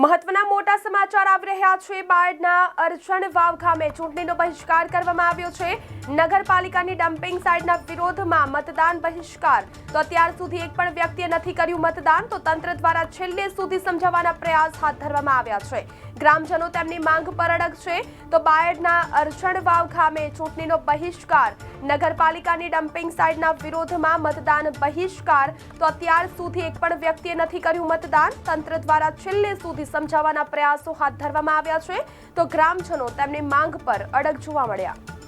મહત્વના મોટા સમાચાર આવી રહ્યા છે. બાયડના અરજણ વાવ ગામે ચૂંટણીનો બહિષ્કાર કરવામાં આવ્યો છે. નગરપાલિકાની ડમ્પિંગ સાઇટના વિરોધમાં મતદાન બહિષ્કાર. તો અત્યાર સુધી એક પણ વ્યક્તિએ નથી કર્યું મતદાન, તો તંત્ર દ્વારા છેલ્લે સુધી સમજાવવાના પ્રયાસ હાથ ધરવામાં આવ્યા છે. ગ્રામજનો તેમની માંગ પર અડગ છે. તો બાયડના અરજણ વાવ ગામે ચૂંટણીનો બહિષ્કાર. નગરપાલિકાની ડમ્પિંગ સાઇટના વિરોધમાં મતદાન બહિષ્કાર. તો અત્યાર સુધી એક પણ વ્યક્તિએ નથી કર્યું મતદાન. તંત્ર દ્વારા છેલ્લે સુધી સમજાવવાના પ્રયાસો હાથ ધરવામાં આવ્યા છે. તો ગ્રામજનો તેમની માંગ પર અડગ જોવા મળ્યા.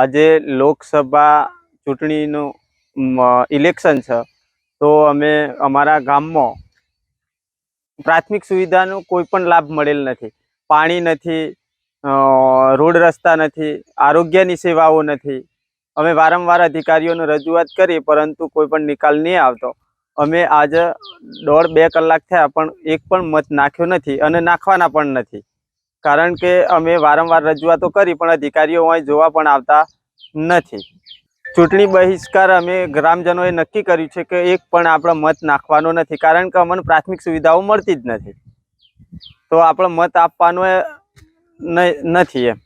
આજે લોકસભા ચૂંટણીનું ઇલેક્શન છે. તો અમે અમારા ગામમાં પ્રાથમિક સુવિધાનો કોઈ પણ લાભ મળેલ નથી. પાણી નથી રોડ રસ્તા નથી, આરોગ્યની સેવાઓ નથી. અમે વારંવાર અધિકારીઓને રજૂઆત કરી, પરંતુ કોઈ પણ નિકાલ નહીં આવતો. અમે આજે દોઢ બે કલાક થયા, પણ એક પણ મત નાખ્યો નથી અને નાખવાના પણ નથી. કારણ કે અમે વારંવાર રજૂઆતો કરી, પણ અધિકારીઓ અહીં જોવા પણ આવતા નથી. ચૂંટણી બહિષ્કાર અમે ગ્રામજનોએ નક્કી કર્યું છે કે એક પણ આપણો મત નાખવાનો નથી, કારણ કે અમને પ્રાથમિક સુવિધાઓ મળતી જ નથી. તો આપણો મત આપવાનો નથી એમ.